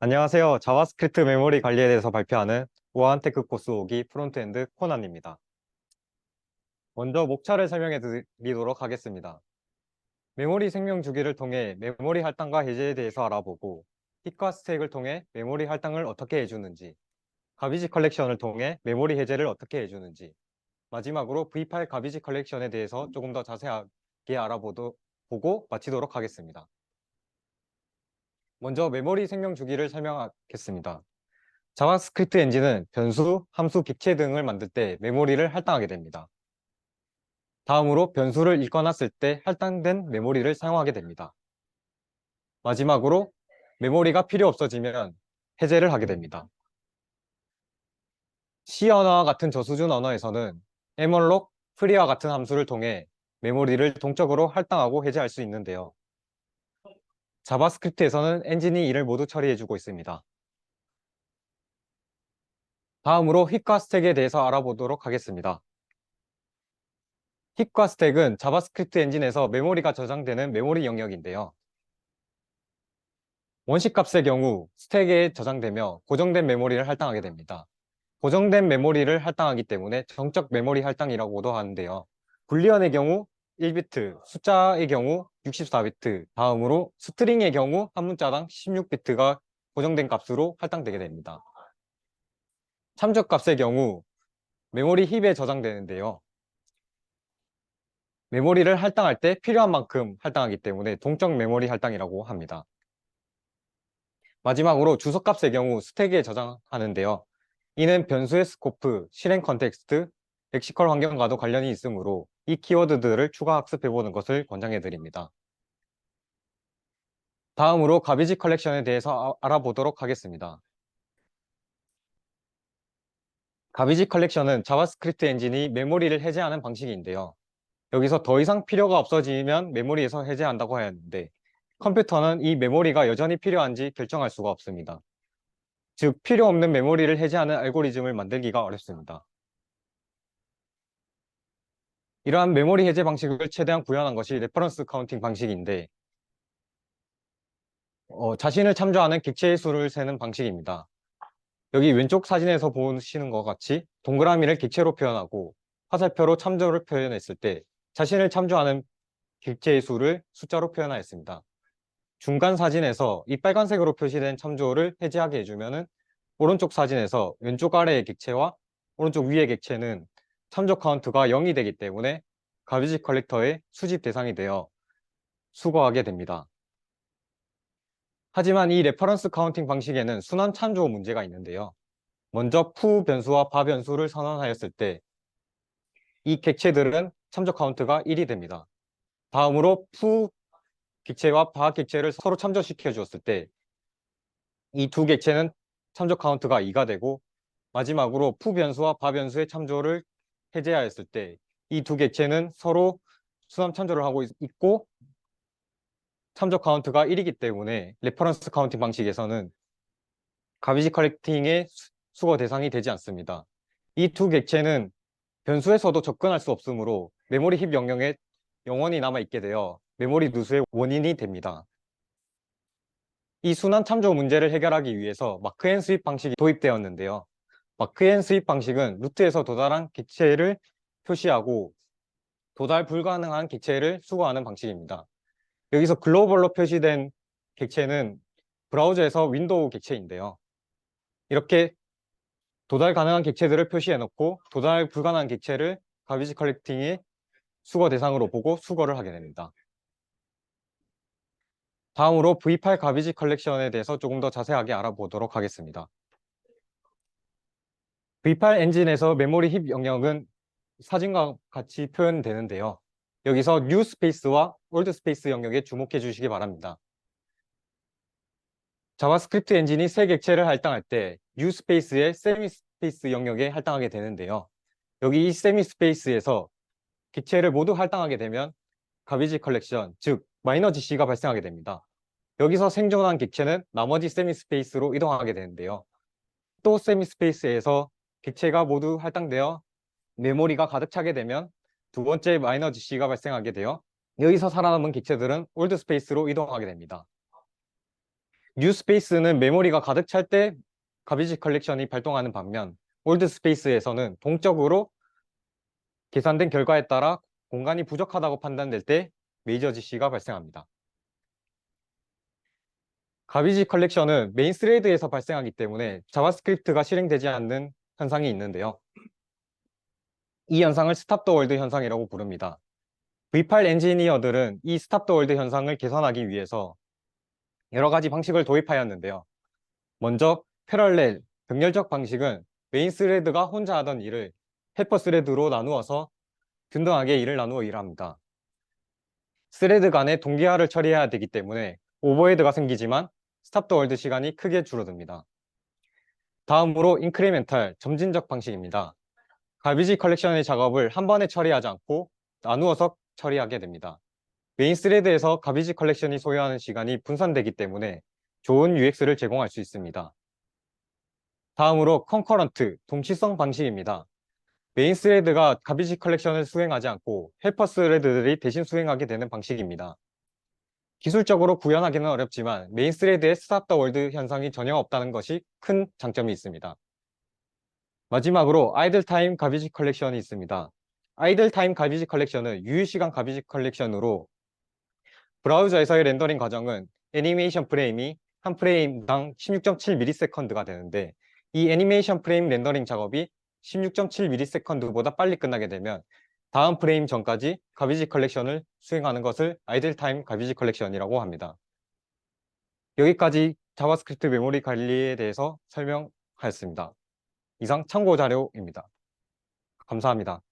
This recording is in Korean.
안녕하세요. 자바스크립트 메모리 관리에 대해서 발표하는 우아한테크 코스 5기 프론트엔드 코난입니다. 먼저 목차를 설명해 드리도록 하겠습니다. 메모리 생명 주기를 통해 메모리 할당과 해제에 대해서 알아보고 픽과 스택을 통해 메모리 할당을 어떻게 해주는지 가비지 컬렉션을 통해 메모리 해제를 어떻게 해주는지 마지막으로 V8 가비지 컬렉션에 대해서 조금 더 자세하게 알아보고 보고 마치도록 하겠습니다. 먼저 메모리 생명 주기를 설명하겠습니다. 자바스크립트 엔진은 변수, 함수, 객체 등을 만들 때 메모리를 할당하게 됩니다. 다음으로 변수를 읽거나 쓸 때 할당된 메모리를 사용하게 됩니다. 마지막으로 메모리가 필요 없어지면 해제를 하게 됩니다. C 언어와 같은 저수준 언어에서는 에멀록, 프리와 같은 함수를 통해 메모리를 동적으로 할당하고 해제할 수 있는데요. 자바스크립트에서는 엔진이 이를 모두 처리해주고 있습니다. 다음으로 힙과 스택에 대해서 알아보도록 하겠습니다. 힙과 스택은 자바스크립트 엔진에서 메모리가 저장되는 메모리 영역인데요. 원식 값의 경우 스택에 저장되며 고정된 메모리를 할당하게 됩니다. 고정된 메모리를 할당하기 때문에 정적 메모리 할당이라고도 하는데요. 불리언의 경우 1비트, 숫자의 경우 64비트, 다음으로 스트링의 경우 한 문자당 16비트가 고정된 값으로 할당되게 됩니다. 참적 값의 경우 메모리 힙에 저장되는데요. 메모리를 할당할 때 필요한 만큼 할당하기 때문에 동적 메모리 할당이라고 합니다. 마지막으로 주소값의 경우 스택에 저장하는데요. 이는 변수의 스코프, 실행 컨텍스트, 렉시컬 환경과도 관련이 있으므로 이 키워드들을 추가 학습해보는 것을 권장해 드립니다. 다음으로 가비지 컬렉션에 대해서 아- 알아보도록 하겠습니다. 가비지 컬렉션은 자바스크립트 엔진이 메모리를 해제하는 방식인데요. 여기서 더 이상 필요가 없어지면 메모리에서 해제한다고 하였는데 컴퓨터는 이 메모리가 여전히 필요한지 결정할 수가 없습니다. 즉 필요 없는 메모리를 해제하는 알고리즘을 만들기가 어렵습니다. 이러한 메모리 해제 방식을 최대한 구현한 것이 레퍼런스 카운팅 방식인데 어, 자신을 참조하는 객체의 수를 세는 방식입니다. 여기 왼쪽 사진에서 보시는 것 같이 동그라미를 객체로 표현하고 화살표로 참조를 표현했을 때 자신을 참조하는 객체의 수를 숫자로 표현하였습니다. 중간 사진에서 이 빨간색으로 표시된 참조를 해제하게 해주면은 오른쪽 사진에서 왼쪽 아래의 객체와 오른쪽 위의 객체는 참조 카운트가 0이 되기 때문에 가비지 컬렉터의 수집 대상이 되어 수거하게 됩니다. 하지만 이 레퍼런스 카운팅 방식에는 순환 참조 문제가 있는데요. 먼저 푸 변수와 바 변수를 선언하였을 때 이 객체들은 참조 카운트가 1이 됩니다. 다음으로 푸 객체와 바 객체를 서로 참조시켜 주었을 때 이 두 객체는 참조 카운트가 2가 되고 마지막으로 푸 변수와 바 변수의 참조를 해제하였을 때 이 두 객체는 서로 수남 참조를 하고 있- 있고 참조 카운트가 1이기 때문에 레퍼런스 카운팅 방식에서는 가비지 컬렉팅의 수- 수거 대상이 되지 않습니다. 이 두 객체는 변수에서도 접근할 수 없으므로 메모리 힙 영역에 영원히 남아있게 되어 메모리 누수의 원인이 됩니다. 이 순환 참조 문제를 해결하기 위해서 마크앤 스윕 방식이 도입되었는데요. 마크앤 스윕 방식은 루트에서 도달한 객체를 표시하고 도달 불가능한 객체를 수거하는 방식입니다. 여기서 글로벌로 표시된 객체는 브라우저에서 윈도우 객체인데요. 이렇게 도달 가능한 객체들을 표시해 놓고 도달 불가능한 객체를 가비지 컬렉팅의 수거 대상으로 보고 수거를 하게 됩니다. 다음으로 V8 가비지 컬렉션에 대해서 조금 더 자세하게 알아보도록 하겠습니다. V8 엔진에서 메모리 힙 영역은 사진과 같이 표현되는데요. 여기서 뉴 스페이스와 올드 스페이스 영역에 주목해 주시기 바랍니다. 자바스크립트 엔진이 새 객체를 할당할 때 뉴 스페이스의 세미 스페이스 영역에 할당하게 되는데요. 여기 이 세미 스페이스에서 객체를 모두 할당하게 되면 가비지 컬렉션, 즉 마이너 GC가 발생하게 됩니다. 여기서 생존한 객체는 나머지 세미 스페이스로 이동하게 되는데요. 또 세미 스페이스에서 객체가 모두 할당되어 메모리가 가득 차게 되면 두 번째 마이너 GC가 발생하게 되어 여기서 살아남은 객체들은 올드 스페이스로 이동하게 됩니다. 뉴 스페이스는 메모리가 가득 찰 때 가비지 컬렉션이 발동하는 반면 올드 스페이스에서는 동적으로 계산된 결과에 따라 공간이 부족하다고 판단될 때 메이저 지시가 발생합니다. 가비지 컬렉션은 메인 스레드에서 발생하기 때문에 자바스크립트가 실행되지 않는 현상이 있는데요. 이 현상을 스탑 더 월드 현상이라고 부릅니다. V8 엔지니어들은 이 스탑 더 월드 현상을 개선하기 위해서 여러 가지 방식을 도입하였는데요. 먼저 패럴렐, 병렬적 방식은 메인 스레드가 혼자 하던 일을 헬퍼 스레드로 나누어서 균등하게 일을 나누어 일합니다. 스레드 간에 동기화를 처리해야 되기 때문에 오버헤드가 생기지만 스탑 더 월드 시간이 크게 줄어듭니다. 다음으로 인크리멘탈, 점진적 방식입니다. 가비지 컬렉션의 작업을 한 번에 처리하지 않고 나누어서 처리하게 됩니다. 메인 스레드에서 가비지 컬렉션이 소요하는 시간이 분산되기 때문에 좋은 UX를 제공할 수 있습니다. 다음으로 컨커런트, 동시성 방식입니다. 메인 스레드가 가비지 컬렉션을 수행하지 않고 헬퍼 스레드들이 대신 수행하게 되는 방식입니다. 기술적으로 구현하기는 어렵지만 메인 스레드의 스탑 더 월드 현상이 전혀 없다는 것이 큰 장점이 있습니다. 마지막으로 아이들 타임 가비지 컬렉션이 있습니다. 아이들 타임 가비지 컬렉션은 유효시간 가비지 컬렉션으로 브라우저에서의 렌더링 과정은 애니메이션 프레임이 한 프레임당 16.7ms가 되는데 이 애니메이션 프레임 렌더링 작업이 16.7ms보다 빨리 끝나게 되면 다음 프레임 전까지 가비지 컬렉션을 수행하는 것을 아이들 타임 가비지 컬렉션이라고 합니다. 여기까지 자바스크립트 메모리 관리에 대해서 설명하였습니다. 이상 참고 자료입니다. 감사합니다.